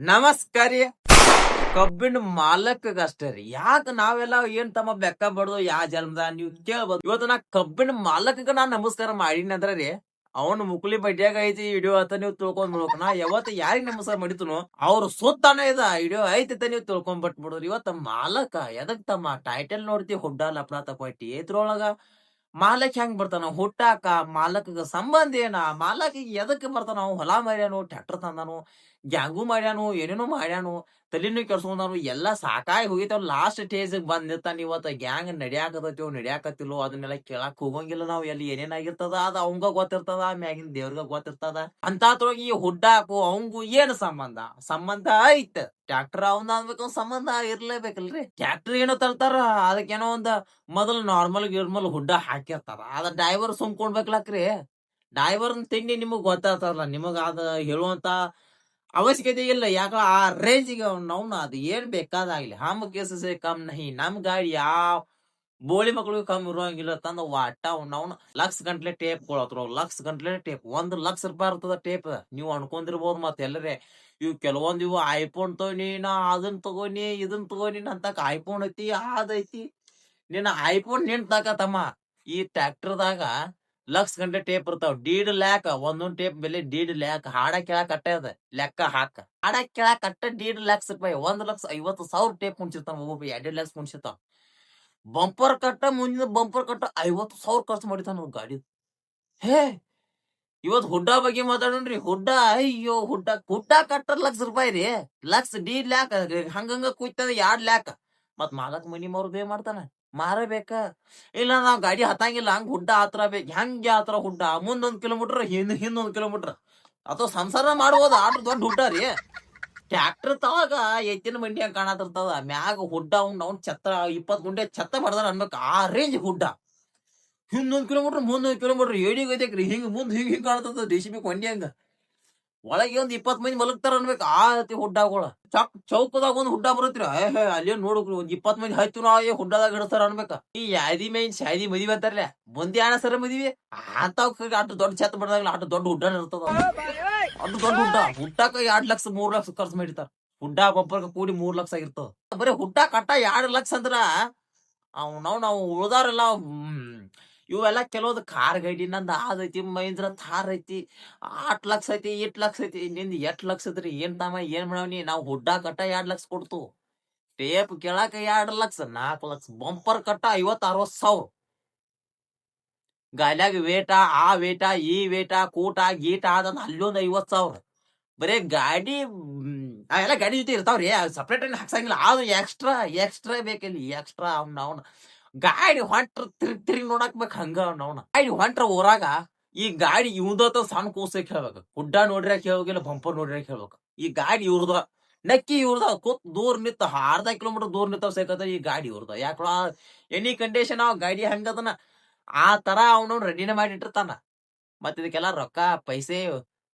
ನಮಸ್ಕಾರ ರೀ ಕಬ್ಬಿನ ಮಾಲಕಗ ಅಷ್ಟೇ ರೀ. ಯಾಕ ನಾವೆಲ್ಲ ಏನ್ ತಮ್ಮ ಬೆಕ್ಕ ಬಡ್ದು, ಯಾ ಜನ್ಮದ ನೀವು ಕೇಳ್ಬೋದು. ಇವತ್ತು ನಾ ಕಬ್ಬಿನ ಮಾಲಕಗ ನಾ ನಮಸ್ಕಾರ ಮಾಡೀನಿ ಅಂದ್ರ ರೀ, ಅವನ್ ಮುಕ್ಲಿ ಬಡ್ಡಿಯಾಗ ಐತಿ ವಿಡಿಯೋ ಅಂತ ನೀವು ತಿಳ್ಕೊಂಡ್ ಬಿಡ್ಬೇಕು ನಾ ಯಾವತ್ತ ಯಾರಿಗ್ ನಮಸ್ಕಾರ ಮಾಡಿತನು, ಅವ್ರ ಸುತ್ತಾನೆ ಇದ ವಿಡಿಯೋ ಐತಿ ನೀವು ತಿಳ್ಕೊಂಡ್ ಬಿಟ್ಬಿಡೋರು ಇವತ್ತ ಮಾಲಕ, ಎದಕ್ ತಮ್ಮ ಟೈಟಲ್ ನೋಡ್ತಿ, ಹುಡ್ಡ ಲಪ್ಡ ತಪ್ಪೈತಿ ಇದ್ರೊಳಗ ಮಾಲಕ್ ಹೆಂಗ್ ಬರ್ತಾನ? ಹುಟ್ಟಾಕ ಮಾಲಕಗ ಸಂಬಂಧ ಏನ? ಮಾಲಕಿಗೆ ಎದಕ್ ಬರ್ತಾನ? ಹೊಲ ಮರ್ಯಾನು ಟ್ರ್ಯಾಕ್ಟರ್ ತಂದಾನು ಗ್ಯಾಂಗು ಮಾಡ್ಯಾನು, ಏನೇನೋ ಮಾಡ್ಯಾನು, ತಲೆನು ಕೆಡ್ಸ್ಕೊಂಡಾನು, ಎಲ್ಲಾ ಸಾಕಾಗಿ ಹೋಗಿತ್ತವ್ ಲಾಸ್ಟ್ ಸ್ಟೇಜ್ ಬಂದ್ ನಿಂತಾನ ಇವತ್ತು ಗ್ಯಾಂಗ್ ನಡ್ಯಾಕತ್ತೋ ನಡ್ಯಾಕತ್ತಿಲ್ಲೋ, ಅದನ್ನೆಲ್ಲ ಕೇಳಾಕ್ ಹೋಗಂಗಿಲ್ಲ ನಾವ್. ಎಲ್ಲಿ ಏನೇನಾಗಿರ್ತದ, ಅದ ಅವಂಗ ಗೊತ್ತಿರ್ತದ ಮ್ಯಾಗಿನ ದೇವ್ರಿಗ ಗೊತ್ತಿರ್ತದ. ಅಂತಾತ್ರೊಳಗೆ ಈ ಹುಡ್ಡಾಕು ಅವಂಗು ಏನ್ ಸಂಬಂಧ? ಸಂಬಂಧ ಐತ್. ಟ್ರಾಕ್ಟರ್ ಅವನ ಅನ್ಬೇಕು ಸಂಬಂಧ ಇರ್ಲೇಬೇಕಲ್ರಿ. ಟ್ಯಾಕ್ಟರ್ ಏನೋ ತರ್ತಾರ, ಅದಕ್ಕೇನೋ ಒಂದ್ ಮೊದಲ್ ನಾರ್ಮಲ್ ಗಿರ್ಮಲ್ ಹುಡ್ಡ ಹಾಕಿರ್ತಾರ. ಅದ ಡ್ರೈವರ್ ಸುಮ್ಕೊಂಡ್ಬೇಕಲಕ್ರಿ. ಡ್ರೈವರ್ನ ತಿಂಡಿ ನಿಮಗ್ ಗೊತ್ತಾಗ್ತಾರಲ್ಲ ನಿಮಗ ಅದ ಹೇಳುವಂತ ಅವಶ್ಯಕತೆ ಇಲ್ಲ ಯಾಕ? ಆ ರೇಂಜಿಗೆ ಅವ್ನ ಅದು ಏನ್ ಬೇಕಾದಾಗ್ಲಿ. ಹಮ್ ಕೇಸಸೆ ಕಮ್ ನಹಿ. ನಮ್ ಗಾಡಿ ಯಾವ ಬೋಳಿ ಮಕ್ಳಿಗೆ ಕಮ್ಮಿ ಇರೋಂಗಿಲ್ಲ. ತಂದ ವಾಟ, ಅವ್ನ ಲಕ್ಷ ಗಂಟ್ಲೆ ಟೇಪ್ ಕೊಳತ್ರ ಲಕ್ಷ ಗಂಟ್ಲೆ ಟೇಪ್ ಒಂದ್ ಲಕ್ಷ ರೂಪಾಯಿ ಇರ್ತದ ಟೇಪ್ ನೀವು ಅನ್ಕೊಂಡಿರ್ಬೋದು ಮತ್ತೆ ಎಲ್ಲರೇ. ಇವ್ ಕೆಲವೊಂದ್ ಇವು ಐಫೋನ್ ತಗೋನಿ, ನಾ ಅದನ್ ತಗೋನಿ, ಇದನ್ ತಗೋನಿ ಅಂತಕ್ ಐಫೋನ್ ಐತಿ ಅದೈತಿ ನಿನ್ನ ಐಫೋನ್ ನಿನ್ ತಮ್ಮ. ಈ ಟ್ರ್ಯಾಕ್ಟರ್ದಾಗ ಲಕ್ಷ ಗಂಟೆ ಟೇಪ್ ಇರ್ತಾವ. ಡೀಡ್ ಲ್ಯಾಕ್, ಒಂದೊಂದ್ ಟೇಪ್ ಬೆಲೆ ಡೀಡ್ ಲ್ಯಾಕ್, ಹಾಡ ಕೇಳಕ್ ಅಟ್ಟೆ ಅದ. ಲೆಕ್ಕ ಹಾಕ. ಹಾಡ ಕೇಳಕ್ ಕಟ್ಟ ಡೀಡ್ ಲ್ಯಾಕ್ಸ್ ರೂಪಾಯಿ, ಒಂದ್ ಲಕ್ಷ ಐವತ್ತು ಸಾವಿರ ಟೇಪ್ ಕುಣ್ಸಿರ್ತಾವ ಒಬ್ಬೊಬ್ಬ, ಎರಡ್ ಲ್ಯಾಕ್ಸ್ ಕುಣ್ಸಿರ್ತಾವ ಬಂಪರ್ ಕಟ್ಟ ಮುಂದಿನ ಬಂಪರ್ ಕಟ್ಟ ಐವತ್ತು ಸಾವಿರ ಖರ್ಚು ಮಾಡಿತಾನ ಗಾಡಿ. ಹೇ! ಇವತ್ ಹುಡ್ಡ ಬಗ್ಗೆ ಮಾತಾಡೋಣ್ರಿ. ಹುಡ್ಡ, ಅಯ್ಯೋ ಹುಡ್ಡ ಹುಡ್ಡ ಕಟ್ಟ ಲಕ್ಷ ರೂಪಾಯಿ ರೀ. ಲಕ್ಷ ಡೀಡ್ ಲ್ಯಾಕ್ ಹಂಗಂಗ ಕುಯ್ತದ ಎರಡ್ ಲ್ಯಾಕ್. ಮತ್ ಮಾಲಕ್ ಮನಿ ಮವ್ರ ಬೇ ಮಾಡ್ತಾನ. ಮಾರಬೇಕ? ಇಲ್ಲ, ನಾವು ಗಾಡಿ ಹತ್ತಂಗಿಲ್ಲ, ಹಂಗ ಹುಡ್ಡ ಆತರ ಬೇಕು ಹೆಂಗ್ ಆತರ ಹುಡ್ಡ? ಮುಂದೊಂದು ಕಿಲೋಮೀಟರ್, ಹಿಂದ್, ಹಿಂದೊಂದು ಕಿಲೋಮೀಟರ್. ಅಥವಾ ಸಂಸಾರ ಮಾಡ್ಬೋದು ಆಟ ದೊಡ್ಡ ಹುಡ್ಡ ರೀ. ಟ್ರ್ಯಾಕ್ಟರ್ ತವಾಗ ಎತ್ತಿನ ಮಂಡಿ ಹಂಗ ಕಾಣತಿರ್ತದ. ಮ್ಯಾಗ ಹುಡ್ಡ ಅವ್ನ ಅವ್ನ ಛತ್ರ, ಇಪ್ಪತ್ತು ಗುಂಡೆ ಛತ್ತ ಬಡ್ದಾರ ಅನ್ಬೇಕು. ಆ ರೇಂಜ್ ಹುಡ್ಡ. ಹಿಂದೊಂದು ಕಿಲೋಮೀಟರ್, ಮುಂದೊಂದು ಕಿಲೋಮೀಟರ್, ಏಡಿ ಐತಕ್ರಿ ಹಿಂಗ್, ಮುಂದ್ ಹಿಂಗ್, ಹಿಂಗೆ ಕಾಣತದ ಡಿ ಸಿ ಬಿ ಕೊಂಡಿ ಹಂಗ. ಒಳಗೆ ಒಂದ್ ಇಪ್ಪತ್ ಮಂದಿ ಮಲಗ್ತಾರ ಅನ್ಬೇಕು. ಆ ರೀತಿ ಚಕ್ ಚೌಕ್ ಚೌಕದಾಗ ಒಂದ್ ಹುಡ್ಡ ಬರುತ್ತೀರ ಅಲ್ಲೇ ನೋಡ್ರಿ ಒಂದ್ ಇಪ್ಪತ್ ಮಂದಿ ಹತ್ತು ನಾ ಏ ಹುಡ್ಡದಾಗ ಹಿಡ್ತಾರ ಅನ್ಬೇಕ. ಈ ಯಾದಿ ಮೇನ್ ಶಾದಿ ಮದಿವಿ ಅಂತಾರಲ್ಲ, ಮುಂದೆ ಆಣ ಸರ ಮದಿವಿ? ಅಂತ ಅಷ್ಟು ದೊಡ್ಡ ಛತ್ ಬಡದಾಗಲ್ಲ ಅಷ್ಟು ದೊಡ್ಡ ಹುಡ್ಡ ಇರ್ತದ ಅದು ದೊಡ್ಡ ಹುಡ್ಡ. ಹುಟ್ಟಾಕ ಎರಡ್ ಲಕ್ಷ, ಮೂರ್ ಲಕ್ಷ ಖರ್ಚು ಮಾಡಿರ್ತಾರ. ಹುಡ್ಡ ಗೊಬ್ಬರ ಕೂಡಿ ಮೂರ್ ಲಕ್ಷ ಆಗಿರ್ತದ. ಬರೀ ಹುಡ್ಡ ಕಟ್ಟ ಎರಡ್ ಲಕ್ಷ ಅಂದ್ರ, ಅವ್ ನಾವ್, ನಾವು ಉಳ್ದಾರಲ್ಲ ಇವೆಲ್ಲ ಕೆಲವೊಂದು ಕಾರ್ ಗೈಡಿ ನಂದು ಅದೈತಿ ಮಹೇಂದ್ರ ಥಾರ್ ಐತಿ, ಆಟ್ ಲಕ್ಷ ಐತಿ, ಇಟ್ ಲಕ್ಷ ಐತಿ, ನಿಂದ ಎಟ್ ಲಕ್ಷ ಐತ್ರಿ ಏನ್ ತಮ್ಮ ಏನ್ ಮಾಡವ್ನಿ, ನಾವು ಹುಡ್ಡ ಕಟ್ಟ ಎರಡ್ ಲಕ್ಷ ಕೊಡ್ತು. ಟೇಪ್ ಕೇಳಾಕ ಎರಡ್ ಲಕ್ಷ ನಾಲ್ಕು ಲಕ್ಷ, ಬಂಪರ್ ಕಟ್ಟ ಐವತ್ ಅರವತ್ ಸಾವಿರ. ಗಾಲ್ಯಾಗ ವೇಟ, ಆ ವೇಟ, ಈ ವೇಟ, ಕೂಟ, ಗೀಟ ಅದಂದ್ ಅಲ್ಲೊಂದ್ ಐವತ್ ಸಾವಿರ. ಬರೇ ಗಾಡಿ ಎಲ್ಲ ಗಾಡಿ ಜೊತೆ ಇರ್ತಾವ್ರಿ ಸಪ್ರೇಟ್ ಏನ್ ಹಾಕ್ಸಂಗಿಲ್ಲ, ಆದ್ರೂ ಎಕ್ಸ್ಟ್ರಾ ಎಕ್ಸ್ಟ್ರಾ ಬೇಕಲ್ಲಿ ಎಕ್ಸ್ಟ್ರಾ ಅವ್ನ ಅವ್ನ. ಗಾಡಿ ಹೊಂಟ್ರ ತಿರ್ಗಿ ತಿರ್ಗಿ ನೋಡಕ್ ಬೇಕ್ ಹಂಗ ಅವ್ನ ಗಾಡಿ ಹೊಂಟ್ರ ಊರಾಗ ಈ ಗಾಡಿ ಇವ್ದತ ಸಣ್ಣ ಕೂಸಕ್ ಹೇಳ್ಬೇಕು ಗುಡ್ಡ ನೋಡ್ರಿ ಹೇಳ್ಬೇಕಿಲ್ಲ ಬಂಪರ್ ನೋಡ್ರಿ ಹೇಳ್ಬೇಕು ಈ ಗಾಡಿ ಇವ್ರದ, ನಕ್ಕಿ ಇವ್ರದ ಕೂತ್ ದೂರ ನಿಂತ, ಅರ್ಧ ಕಿಲೋಮೀಟರ್ ದೂರ ನಿಂತಾವ್ ಸೇಕತ್ತ ಈ ಗಾಡಿ ಇವ್ರದ. ಯಾಕಳ ಎನಿ ಕಂಡೀಷನ್ ಅವ್ ಗಾಡಿ ಹಂಗದನ ಆ ತರ ಅವನು ರೆಡಿನ ಮಾಡಿ ಇಟ್ಟಿರ್ತಾನ ಮತ್ ಇದಕ್ಕೆಲ್ಲ ರೊಕ್ಕ, ಪೈಸೆ,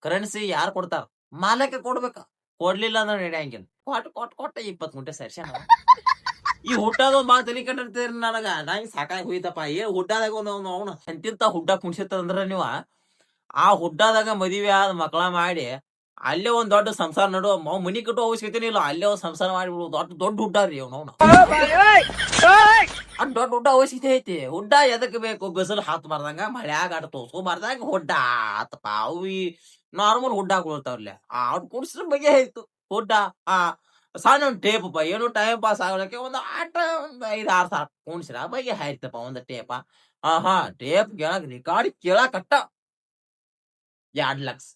ಕರೆನ್ಸಿ ಯಾರು ಕೊಡ್ತಾರ? ಮಾಲಕ್ಕೆ ಕೊಡ್ಬೇಕ. ಕೊಡ್ಲಿಲ್ಲ ಅಂದ್ರೆ ನಡೆಯಂಗಿಲ್ಲ. ಕೊಟ್ ಕೊಟ್, ಕೊಟ್ಟ ಇಪ್ಪತ್ ಗುಂಟೆ ಸೇರ್ಸ್ಯಾನ ಈ ಹುಟ್ಟದ ಮಾತು ತಲಿ ಕಟ್ಟಿರ್ತೀರಿ ನನಗ? ನಂಗೆ ಸಾಕಾಗಿ ಹೋಯ್ತಪ್ಪ. ಏ ಹುಡ್ಡಾದಾಗ ಒಂದು ಅವನು ಎಂತಿಂತ ಹುಡ್ಡ ಕುಣ್ಸಿತ್ತಂದ್ರ ನೀವ? ಆ ಹುಡ್ಡಾದಾಗ ಮದುವೆ ಆದ ಮಕ್ಕಳ ಮಾಡಿ ಅಲ್ಲೇ ಒಂದ್ ದೊಡ್ಡ ಸಂಸಾರ ನಡು ಅವ್ ಮನಿ ಕಟ್ಟೋ ಅವಶ್ಯಕತೆ ಇಲ್ಲ, ಅಲ್ಲೇ ಒಂದ್ ಸಂಸಾರ ಮಾಡಿಬಿಡು ದೊಡ್ಡ ದೊಡ್ಡ ಹುಡ್ಡ ರೀ ಅವ್ನು ಅದ್ ದೊಡ್ಡ ಹುಡ್ಡ ಅವಶ್ಯಕತೆ ಐತಿ. ಹುಡ್ಡ ಎದಕ್ ಬೇಕು? ಬಿಸಿಲು ಹಾತ್ ಮಾರ್ದಂಗ ಮಳ್ಯಾಗ ಆಟ ತೋರ್ಸ್ಕೊಬಾರ್ದಾಗ ಹುಡ್ಡ ಆತಪ್ಪ ಅವು ನಾರ್ಮಲ್ ಹುಡ್ಡ ಕೊಳ್ತಾವ್ರಲ್ಲ ಅವ್ನ ಕುಡ್ಸ್ರ ಬಗ್ಗೆ ಆಯ್ತು ಹುಡ್ಡ, ಆ ಸಣ್ಣ ಟೇಪ್ ಏನು ಟೈಮ್ ಪಾಸ್ ಆಗೋಕೆ ಒಂದು ಆಟ ಒಂದು ಐದು ಆರು ಸಾವಿರ ಕುಣ್ಸಿರ ಬಗ್ಗೆ ಹಾಯ್ತಪ್ಪ ಒಂದ್ ಟೇಪ ಹಾ ಹಾ ಟೇಪ್ ಕೇಳಕ್ ರೆಕಾರ್ಡ್ ಕೇಳಕ್ ಕಟ್ಟ ಎರಡ್ ಲಕ್ಷ.